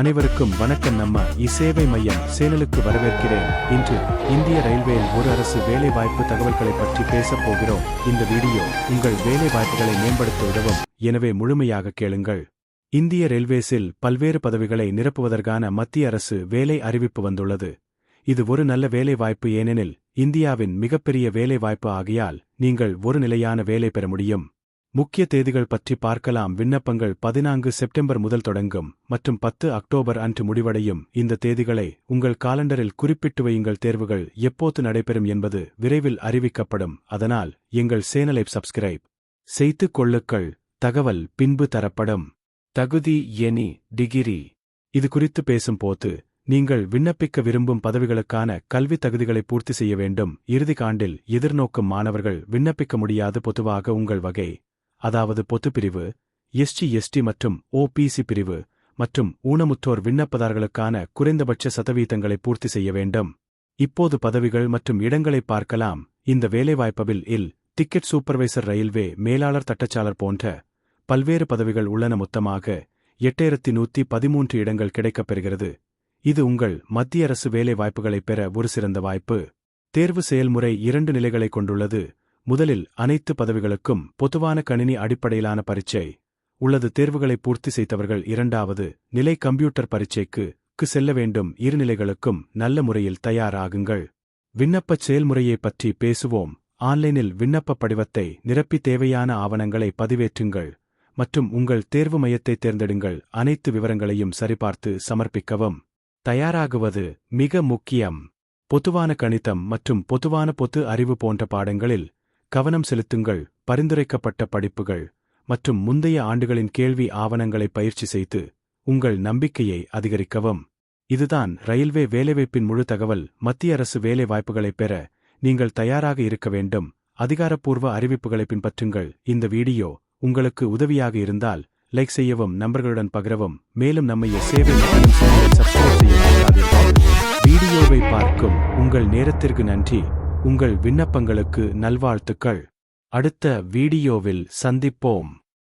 அனைவருக்கும் வணக்கம். நம்ம இசேவை மையம் சேனலுக்கு வரவேற்கிறேன். இன்று இந்திய ரயில்வேயில் ஒரு அரசு வேலை வாய்ப்பு தகவல்களை பற்றி பேசப் போகிறோம். இந்த வீடியோ உங்கள் வேலை வாய்ப்புகளை மேம்படுத்த உதவும். எனவே முழுமையாக கேளுங்கள். இந்திய ரயில்வேஸில் பல்வேறு பதவிகளை நிரப்புவதற்கான மத்திய அரசு வேலை அறிவிப்பு வந்துள்ளது. இது ஒரு நல்ல வேலை வாய்ப்பு ஏனெனில் இந்தியாவின் மிகப்பெரிய வேலை வாய்ப்பு ஆகையால் நீங்கள் ஒரு நிலையான வேலை பெற முடியும். முக்கிய தேதிகள் பற்றி பார்க்கலாம். விண்ணப்பங்கள் பதினான்கு செப்டம்பர் முதல் தொடங்கும் மற்றும் பத்து அக்டோபர் அன்று முடிவடையும். இந்த தேதிகளை உங்கள் காலண்டரில் குறிப்பிட்டு வையுங்கள். தேர்வுகள் எப்போது நடைபெறும் என்பது விரைவில் அறிவிக்கப்படும். அதனால் எங்கள் சேனலை சப்ஸ்கிரைப் செய்து கொள்ளுக்கள் தகவல் பின்பு தரப்படும். தகுதி எனி டிகிரி. இது குறித்து பேசும்போது நீங்கள் விண்ணப்பிக்க விரும்பும் பதவிகளுக்கான கல்வி தகுதிகளை பூர்த்தி செய்ய வேண்டும். இறுதி காண்டில் எதிர்நோக்கும் மாணவர்கள் விண்ணப்பிக்க முடியாது. பொதுவாக உங்கள் வகை அதாவது பொத்துப்பிரிவு எஸ்டி எஸ்டி மற்றும் ஓபிசி பிரிவு மற்றும் ஊனமுற்றோர் விண்ணப்பதாரர்களுக்கான குறைந்தபட்ச சதவீதங்களை பூர்த்தி செய்ய வேண்டும். இப்போது பதவிகள் மற்றும் இடங்களை பார்க்கலாம். இந்த வேலைவாய்ப்பவில் இல் டிக்கெட் சூப்பர்வைசர் ரயில்வே மேலாளர் தட்டச்சாளர் போன்ற பல்வேறு பதவிகள் உள்ளன. மொத்தமாக எட்டாயிரத்தி நூத்தி பதிமூன்று இடங்கள் கிடைக்கப்பெறுகிறது இது உங்கள் மத்திய அரசு வேலை வாய்ப்புகளை பெற ஒரு சிறந்த வாய்ப்பு. தேர்வு செயல்முறை இரண்டு நிலைகளை கொண்டுள்ளது. முதலில் அனைத்து பதவிகளுக்கும் பொதுவான கணினி அடிப்படையிலான பரீட்சை உள்ளது தேர்வுகளை பூர்த்தி செய்தவர்கள் இரண்டாவது நிலை கம்ப்யூட்டர் பரீட்சைக்கு க்கு செல்ல வேண்டும். இரு நிலைகளுக்கும் நல்ல முறையில் தயாராகுங்கள். விண்ணப்பச் செயல்முறையைப் பற்றி பேசுவோம். ஆன்லைனில் விண்ணப்ப படிவத்தை நிரப்பி தேவையான ஆவணங்களை பதிவேற்றுங்கள் மற்றும் உங்கள் தேர்வு மையத்தை தேர்ந்தெடுங்கள். அனைத்து விவரங்களையும் சரிபார்த்து சமர்ப்பிக்கவும். தயாராகுவது மிக முக்கியம். பொதுவான கணிதம் மற்றும் பொதுவான பொது அறிவு போன்ற பாடங்களில் கவனம் செலுத்துங்கள் பரிந்துரைக்கப்பட்ட படிப்புகள் மற்றும் முந்தைய ஆண்டுகளின் கேள்வி ஆவணங்களை பயிற்சி செய்து உங்கள் நம்பிக்கையை அதிகரிக்கவும். இதுதான் ரயில்வே வேலைவாய்ப்பின் முழு தகவல். மத்திய அரசு வேலைவாய்ப்புகளைப் பெற நீங்கள் தயாராக இருக்க வேண்டும். அதிகாரப்பூர்வ அறிவிப்புகளை பின்பற்றுங்கள். இந்த வீடியோ உங்களுக்கு உதவியாக இருந்தால் லைக் செய்யவும் நண்பர்களுடன் பகிரவும். மேலும் நம்மைய சேவை சப்ஸ்கிரைப் செய்ய வீடியோவை பார்க்கும் உங்கள் நேரத்திற்கு நன்றி. உங்கள் விண்ணப்பங்களுக்கு நல்வாழ்த்துக்கள். அடுத்த வீடியோவில் சந்திப்போம்.